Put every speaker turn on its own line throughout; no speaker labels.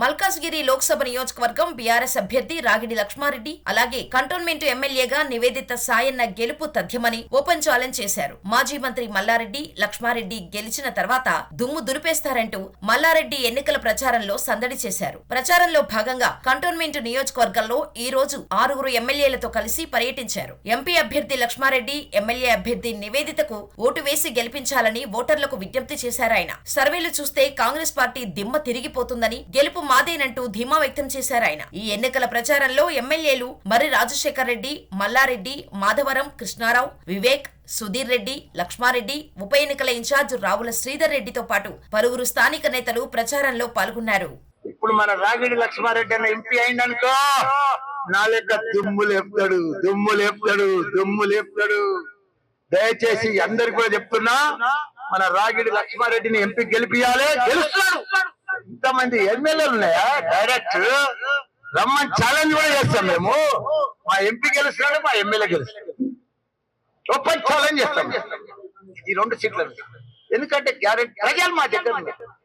మల్కాజ్గిరి లోక్సభ నియోజకవర్గం బీఆర్ఎస్ అభ్యర్థి రాగిడి లక్ష్మారెడ్డి అలాగే కంటోన్మెంట్ ఎమ్మెల్యేగా నివేదిత సాయన్న గెలుపు తథ్యమని ఓపెన్ ఛాలెంజ్ చేశారు. మాజీ మంత్రి మల్లారెడ్డి లక్ష్మారెడ్డి గెలిచిన తర్వాత దుమ్ము దులిపేస్తారంటూ మల్లారెడ్డి ఎన్నికల ప్రచారంలో సందడి చేశారు. ప్రచారంలో భాగంగా కంటోన్మెంట్ నియోజకవర్గంలో ఈ రోజు ఆరుగురు ఎమ్మెల్యేలతో కలిసి పర్యటించారు. ఎంపీ అభ్యర్థి లక్ష్మారెడ్డి ఎమ్మెల్యే అభ్యర్థి నివేదితకు ఓటు వేసి గెలిపించాలని ఓటర్లకు విజ్ఞప్తి చేశారాయన సర్వేలు చూస్తే కాంగ్రెస్ పార్టీ దిమ్మ తిరిగిపోతుందని గెలుపు మాదేనంటూ ధీమా వ్యక్తం చేశారు ఆయన. ఈ ఎన్నికల ప్రచారంలో ఎమ్మెల్యేలు మర్రి రాజశేఖర్ రెడ్డి మల్లారెడ్డి మాధవరం కృష్ణారావు వివేక్ సుధీర్ రెడ్డి లక్ష్మారెడ్డి ఉప ఎన్నికల ఇన్ఛార్జ్ రావుల శ్రీధర్ రెడ్డితో పాటు పలువురు స్థానిక నేతలు ప్రచారంలో పాల్గొన్నారు.
ఇప్పుడు మన రాగిడి లక్ష్మారెడ్డి అన్న ఎంపీ అయిందనుకో నా లెక్క దుమ్ము లేపుతాడు దుమ్ము లేపుతాడు దుమ్ము లేపుతాడు. దయచేసి అందరికి కూడా చెప్తున్నా మన రాగిడి లక్ష్మారెడ్డిని ఎంపీ గెలిపియాలి గెలుస్తాడు! మంది ఎమ్మెల్యేలు ఉన్నాయా? డైరెక్ట్ రమ్మని ఛాలెంజ్ కూడా చేస్తాం మేము. మా ఎంపీ గెలుస్తున్నాడు మా ఎమ్మెల్యే గెలుస్తున్నాడు. ఓపెన్ ఛాలెంజ్ చేస్తాం ఈ రెండు సీట్లు ఎందుకంటే గ్యారెంటీ ప్రజలు మా దగ్గర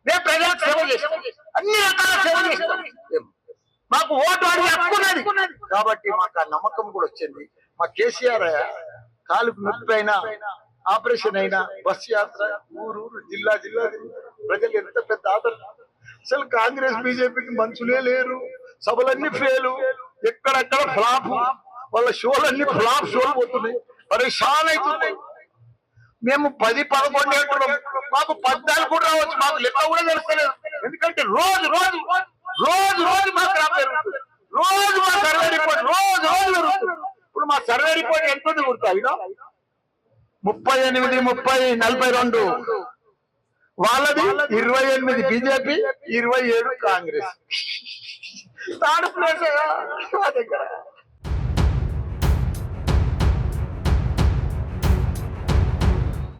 మేము ప్రజలకు సేవ చేస్తాం. అన్ని రకాల సేవ చేస్తాం. మాకు ఓటు అడిగి హక్కున్నది కాబట్టి మాకు ఆ నమ్మకం కూడా వచ్చింది. మా కేసీఆర్ కాలుకు నొప్పి అయినా ఆపరేషన్ అయినా బస్ యాత్ర ఊరు ఊరు జిల్లా జిల్లా ప్రజలు ఎంత పెద్ద ఆదరణ. అసలు కాంగ్రెస్ బీజేపీకి మనుషులే లేరు. సభలన్నీ ఫెయిల్ ఎక్కడెక్కడ ఫ్లాప్ వాళ్ళ షోలన్నీ ఫ్లాప్ షోలు పోతున్నాయి పరేషాన్ అవుతున్నాయి మేము పది పదకొండు ఏళ్ళు మాకు పద్నాలుగు కూడా రావచ్చు. మాకు లెక్క కూడా తెలుస్తలేదు ఎందుకంటే రోజు రోజు రోజు రోజు మా క్రాప్ పెరుగుతుంది రోజు మా సర్వే రిపోర్ట్ రోజు రోజు పెరుగుతుంది ఇప్పుడు మా సర్వే రిపోర్ట్ ఎంత ఉంది గుర్తాయి ముప్పై ఎనిమిది ముప్పై నలభై రెండు. వాళ్ళది ఇరవై ఎనిమిది బీజేపీ ఇరవై ఏడు కాంగ్రెస్. థర్డ్ ప్లేస్ మా దగ్గర.